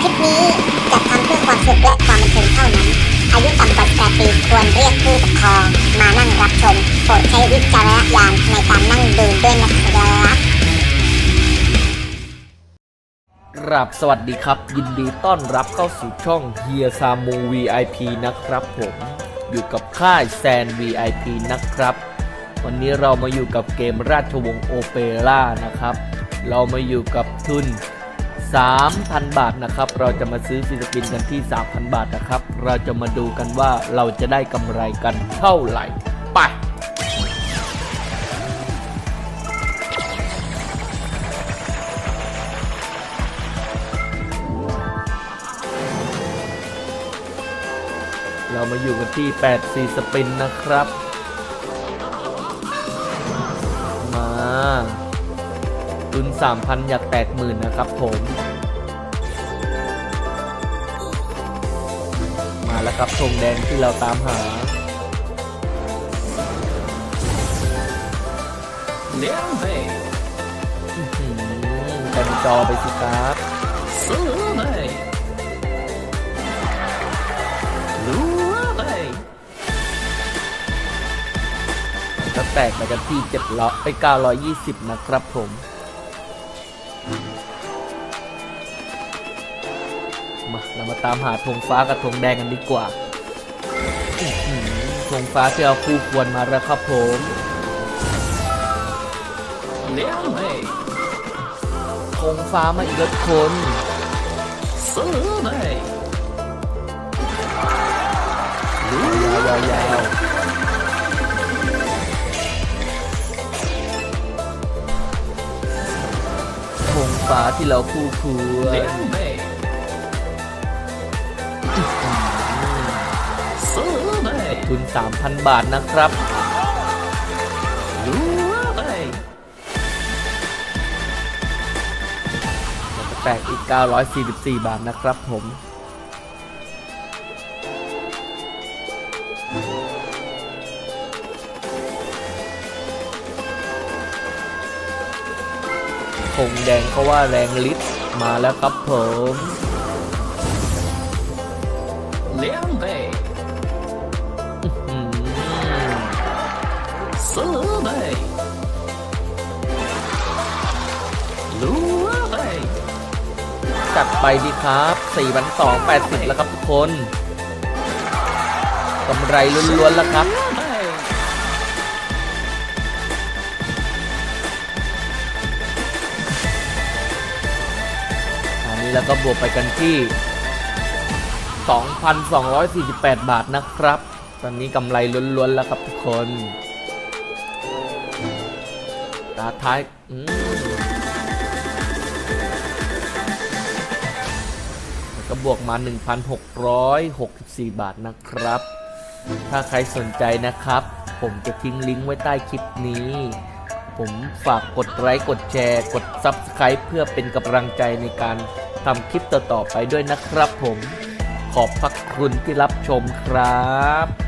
คลิปนี้จัดทำเพื่อความสนุกและความบันเทิงเท่านั้น อายุต่ำกว่า18ปีควรเรียกผู้ปกครองมานั่งรับชมโปรดใช้วิจารณญาณในการนั่งดูด้วยนะครับกราบสวัสดีครับ ยินดีต้อนรับเข้าสู่ช่องเฮียซามู VIP นะครับผม อยู่กับค่ายแซน VIP นะครับ วันนี้เรามาอยู่กับเกมราชวงศ์โอเปร่านะครับ เรามาอยู่กับทุน 3,000 บาทนะครับ เราจะมาซื้อฟิลิปปินกันที่ 3,000 บาทนะครับ เราจะมาดูกันว่าเราจะได้กำไรกันเท่าไหร่ ไปเรามาอยู่กันที่ 8 4 สปินนะครับ ตุน 3,000 อยากแตกหมื่นนะครับผม มาแล้วครับธงแดงที่เราตามหา两倍、อื้อหือเต็มจอไปสิครับ 8มาจากที่7ล้อไป920 นะครับผมมาเรามาตามหาธงฟ้ากับธงแดงกันดีกว่าธงฟ้าที่เอาคู่ควรมาแล้วครับผมเล้วไหมธงฟ้ามาอีกแล้วคนซื้อไหมยยาวยาวาที่เราคู่ควรทุน 3,000 บาทนะครับแตกอีก 944 บาทนะครับผม คงแดงเขาว่าแรงลิ์มาแล้วครับผมเลี้ยงเบซื้อเบรู้เบจัดไปดีครับ4,280 แล้วครับทุกคนกำไรล้วนๆแล้วครับ แล้วก็บวกไปกันที่ 2,248 บาทนะครับ ตอนนี้กำไรล้วนๆแล้วครับทุกคนตาท้ายแล้วก็บวกมา 1,664 บาทนะครับ ถ้าใครสนใจนะครับ ผมจะทิ้งลิงก์ไว้ใต้คลิปนี้ ผมฝากกดไลค์กดแชร์กด Subscribe เพื่อเป็นกำลังใจในการทำคลิปต่อๆไปด้วยนะครับผม ขอบพระคุณที่รับชมครับ